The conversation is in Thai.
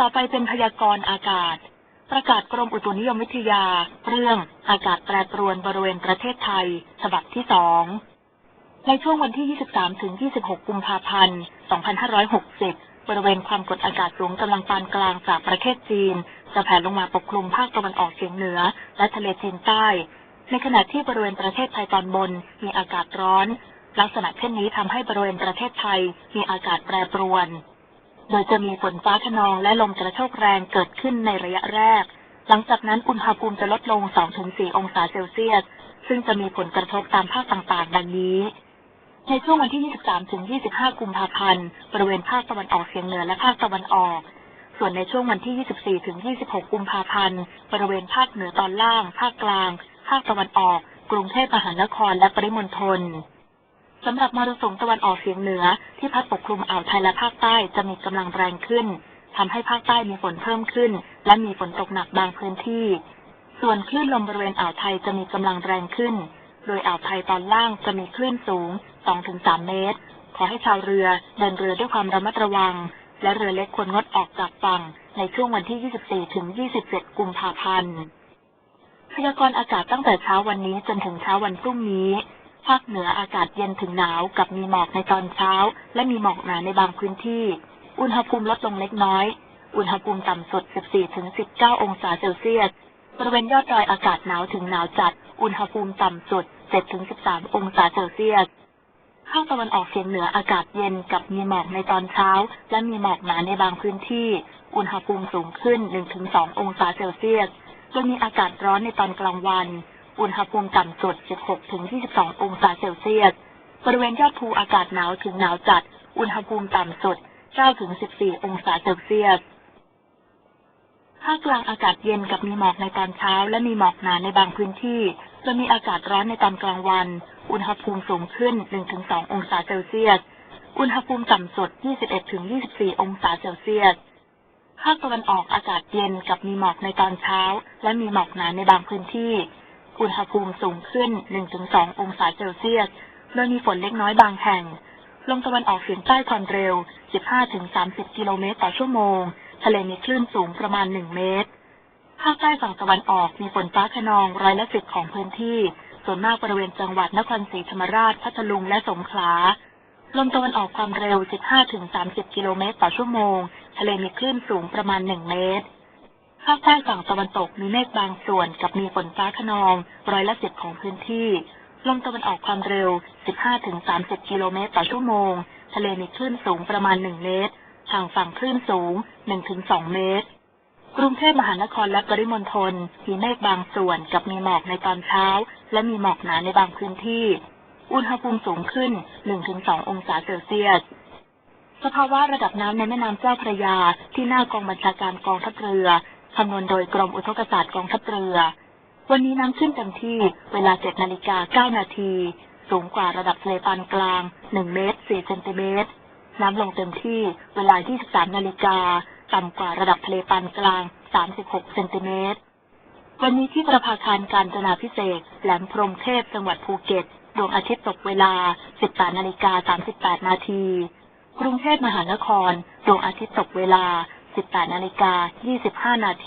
ต่อไปเป็นพยากรณ์อากาศ ประกาศกรมอุตุนิยมวิทยา เรื่องอากาศแปรปรวนบริเวณประเทศไทย ฉบับที่สอง ในช่วงวันที่ 23 ถึง 26 กุมภาพันธ์ 2560บริเวณความกดอากาศสูงกำลังปานกลางจากประเทศจีน จะแผ่ลงมาปกคลุมภาคตะวันออกเฉียงเหนือ และทะเลจีนใต้ ในขณะที่บริเวณประเทศไทยตอนบนมีอากาศร้อน ลักษณะเช่นนี้ทำให้บริเวณประเทศไทยมีอากาศแปรปรวน โดยจะมีฝนฟ้าขนองและลมกระโชกแรงเกิดขึ้นในระยะแรก หลังจากนั้นอุณหภูมิจะลดลง 2-4 องศาเซลเซียส ซึ่งจะมีผลกระทบตามภาคต่างๆ ดังนี้ ในช่วงวันที่ 23-25 กุมภาพันธ์ บริเวณภาคตะวันออกเฉียงเหนือและภาคตะวันออก ส่วนในช่วงวันที่ 24-26 กุมภาพันธ์ บริเวณภาคเหนือตอนล่าง ภาคกลาง ภาคตะวันออก กรุงเทพมหานคร และปริมณฑล สำหรับมรสุมตะวันออกเฉียงเหนือ ที่พัดปกคลุมอ่าวไทยและภาคใต้จะมีกำลังแรงขึ้นทำให้ภาคใต้มีฝนเพิ่มขึ้น และมีฝนตกหนักบางพื้นที่ ส่วนคลื่นลมบริเวณอ่าวไทยจะมีกำลังแรงขึ้น โดยอ่าวไทยตอนล่างจะมีคลื่นสูง 2-3 เมตร ขอให้ชาวเรือเดินเรือด้วยความระมัดระวัง และเรือเล็กควรงดออกจากฝั่งในช่วงวันที่ 24ถึง27 กุมภาพันธ์พยากรณ์อากาศตั้งแต่เช้าวันนี้จนถึงเช้าวันพรุ่งนี้ ภาคเหนืออากาศเย็นถึงหนาวกับมีหมอกในตอนเช้า และมีหมอกหนาในบางพื้นที่ อุณหภูมิลดลงเล็กน้อย อุณหภูมิต่ำสุด 14-19 องศาเซลเซียส บริเวณยอดดอยอากาศหนาวถึงหนาวจัด อุณหภูมิต่ำสุด 7-13 องศาเซลเซียส ภาคตะวันออกเฉียงเหนืออากาศเย็นกับมีหมอกในตอนเช้า และมีหมอกหนาในบางพื้นที่ อุณหภูมิสูงขึ้น 1-2 องศาเซลเซียส โดยมีอากาศร้อนในตอนกลางวัน อุณหภูมิต่ำสุด 16-22 องศาเซลเซียส บริเวณยอดภูอากาศหนาวถึงหนาวจัด อุณหภูมิต่ำสุด 9-14 องศาเซลเซียส ภาคกลางอากาศเย็นกับมีหมอกในตอนเช้า และมีหมอกหนาในบางพื้นที่จะมีอากาศร้อนในตอนกลางวัน อุณหภูมิสูงขึ้น 1-2 องศาเซลเซียส อุณหภูมิต่ำสุด 21-24 องศาเซลเซียสภาคตะวันออกอากาศเย็นกับมีหมอกในตอนเช้า และมีหมอกหนาในบางพื้นที่ อุณหภูมิสูงขึ้น 1-2 องศาเซลเซียส โดยมีฝนเล็กน้อยบางแห่ง ลมตะวันออกเฉียงใต้ความเร็ว 15-30 กิโลเมตรต่อชั่วโมง ทะเลมีคลื่นสูงประมาณ 1 เมตร ภาคใต้ฝั่งตะวันออกมีฝนฟ้าขนองร้อยละสิบของพื้นที่ ส่วนมากบริเวณจังหวัดนครศรีธรรมราช พัทลุง และสงขลา ลมตะวันออกความเร็ว 15-30 กิโลเมตรต่อชั่วโมง ทะเลมีคลื่นสูงประมาณ 1 เมตร ภาคใต้ฝั่งตะวันตกมีเมฆบางส่วนกับมีฝนฟ้าขนองร้อยละสิบของพื้นที่ลมตะวันออกความเร็ว 15-30 กิโลเมตรต่อชั่วโมง ทะเลมีคลื่นสูงประมาณ 1 เมตร ทางฝั่งคลื่นสูง 1-2 เมตร กรุงเทพมหานครและปริมณฑลมีเมฆบางส่วนกับมีหมอกในตอนเช้า และมีหมอกหนาในบางพื้นที่ อุณหภูมิสูงขึ้น 1-2 องศาเซลเซียส สภาวะระดับน้ำในแม่น้ำเจ้าพระยาที่หน้ากองบัญชาการกองทัพเรือ คำนวณโดยกรมอุทกศาสตร์กองทัพเรือ วันนี้น้ำขึ้นเต็มที่เวลา 7 นาฬิกา 9 นาที สูงกว่าระดับทะเลปานกลาง 1 เมตร 4 เซนติเมตร น้ำลงเต็มที่เวลา 23 นาฬิกา ต่ำกว่าระดับทะเลปานกลาง 36 เซนติเมตร วันนี้ที่ประภาคารการจนาพิเศษแหลมพรมเทพจังหวัดภูเก็ต ดวงอาทิตย์ตกเวลา 18 นาฬิกา 38 นาทีกรุงเทพมหานคร ดวงอาทิตย์ตกเวลา 18นาฬิกา25 นาที